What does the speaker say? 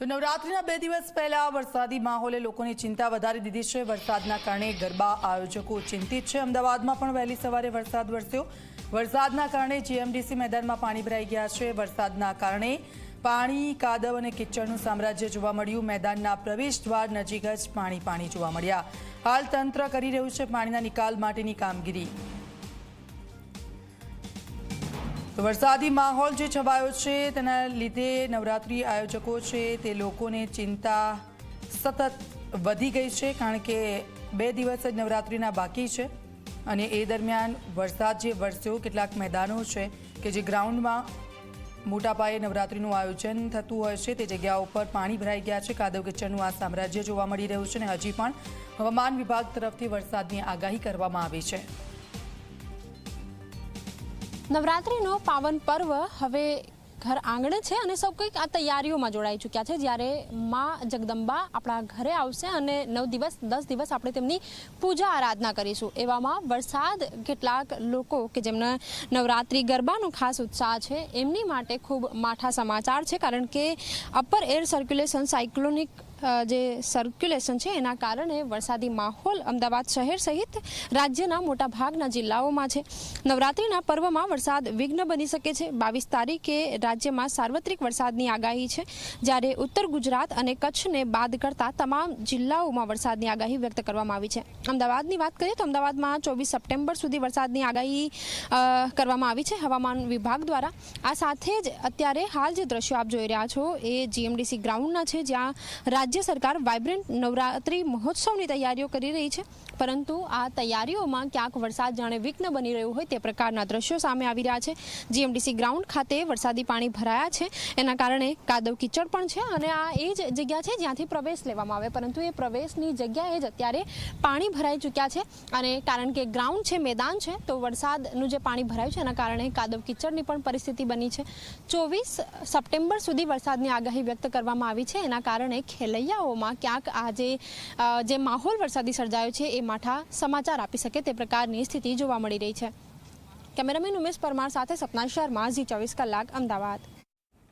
તો નવરાત્રીના બે દિવસ પહેલા વરસાદી માહોલે લોકોની ચિંતા વધારી દીધી છે. વરસાદના કારણે ગરબા આયોજકો ચિંતિત છે. અમદાવાદમાં પણ વહેલી સવારે વરસાદ વરસ્યો. વરસાદના કારણે જીએમડીસી મેદાનમાં પાણી ભરાઈ ગયા છે. વરસાદના કારણે પાણી, કાદવ અને કિચડનું સામ્રાજ્ય જોવા મળ્યું. મેદાનના પ્રવેશ દ્વાર નજીક જ પાણી પાણી જોવા મળ્યા. હાલ તંત્ર કરી રહ્યું છે પાણીના નિકાલ માટેની કામગીરી. વરસાદી માહોલ જે છવાયો છે, તેના લીધે નવરાત્રી આયોજકો છે, તે લોકોને ચિંતા સતત વધી ગઈ છે, કારણ કે બે દિવસ જ નવરાત્રિના બાકી છે. અને એ દરમિયાન વરસાદ જે વરસ્યો, કેટલાક મેદાનો છે કે જે ગ્રાઉન્ડમાં મોટા પાયે નવરાત્રિનું આયોજન થતું હોય છે, તે જગ્યા ઉપર પાણી ભરાઈ ગયા છે. કાદવ કિચનનું આ સામ્રાજ્ય જોવા મળી રહ્યું છે અને હજી પણ હવામાન વિભાગ તરફથી વરસાદની આગાહી કરવામાં આવી છે. નવરાત્રિનો પાવન પર્વ હવે ઘર આંગણે છે અને સૌ કંઈક આ તૈયારીઓમાં જોડાઈ ચૂક્યા છે. જ્યારે મા જગદંબા આપણા ઘરે આવશે અને નવ દિવસ, દસ દિવસ આપણે તેમની પૂજા આરાધના કરીશું. એવામાં વરસાદ કેટલાક લોકો કે જેમને નવરાત્રિ ગરબાનો ખાસ ઉત્સાહ છે, એમની માટે ખૂબ માઠા સમાચાર છે, કારણ કે અપર એર સર્ક્યુલેશન સાયક્લોનિક જે સર્ક્યુલેશન છે, એના કારણે વરસાદી માહોલ અમદાવાદ શહેર સહિત રાજ્યના મોટા ભાગના જિલ્લાઓમાં છે. નવરાત્રિના પર્વમાં વરસાદ વિઘ્ન બની શકે છે. બાવીસ તારીખે રાજ્યમાં સાર્વત્રિક વરસાદની આગાહી છે. જ્યારે ઉત્તર ગુજરાત અને કચ્છને બાદ કરતા તમામ જિલ્લાઓમાં વરસાદની આગાહી વ્યક્ત કરવામાં આવી છે. અમદાવાદની વાત કરીએ તો અમદાવાદમાં ચોવીસ સપ્ટેમ્બર સુધી વરસાદની આગાહી કરવામાં આવી છે. હવામાન વિભાગ દ્વારા આ સાથે જ અત્યારે હાલ જે દ્રશ્યો આપ જોઈ રહ્યા છો એ જીએમડીસી ગ્રાઉન્ડના છે, જ્યાં રાજ્ય સરકાર વાઇબ્રન્ટ નવરાત્રિ મહોત્સવની તૈયારીઓ કરી રહી છે, પરંતુ આ તૈયારીઓમાં ક્યાંક વરસાદ જાણે વિઘ્ન બની રહ્યું હોય તે પ્રકારના દ્રશ્યો સામે આવી રહ્યા છે. જીએમડીસી ગ્રાઉન્ડ ખાતે વરસાદી પાણી ભરાયા છે, એના કારણે કાદવ કિચડ પણ છે અને આ એ જ જગ્યા છે જ્યાંથી પ્રવેશ લેવામાં આવે, પરંતુ એ પ્રવેશની જગ્યાએ જ અત્યારે પાણી ભરાઈ ચૂક્યા છે અને કારણ કે ગ્રાઉન્ડ છે, મેદાન છે, તો વરસાદનું જે પાણી ભરાયું છે એના કારણે કાદવ કિચડની પણ પરિસ્થિતિ બની છે. ચોવીસ સપ્ટેમ્બર સુધી વરસાદની આગાહી વ્યક્ત કરવામાં આવી છે, એના કારણે ખેલૈયાઓમાં ક્યાંક આજે જે માહોલ વરસાદી સર્જાયો છે એ માઠા સમાચાર આપી શકે તે પ્રકારની સ્થિતિ જોવા મળી રહી છે. કેમેરામેન ઉમેશ પરમાર સાથે સપના શર્મા, ઝી ચોવીસ કલાક, અમદાવાદ.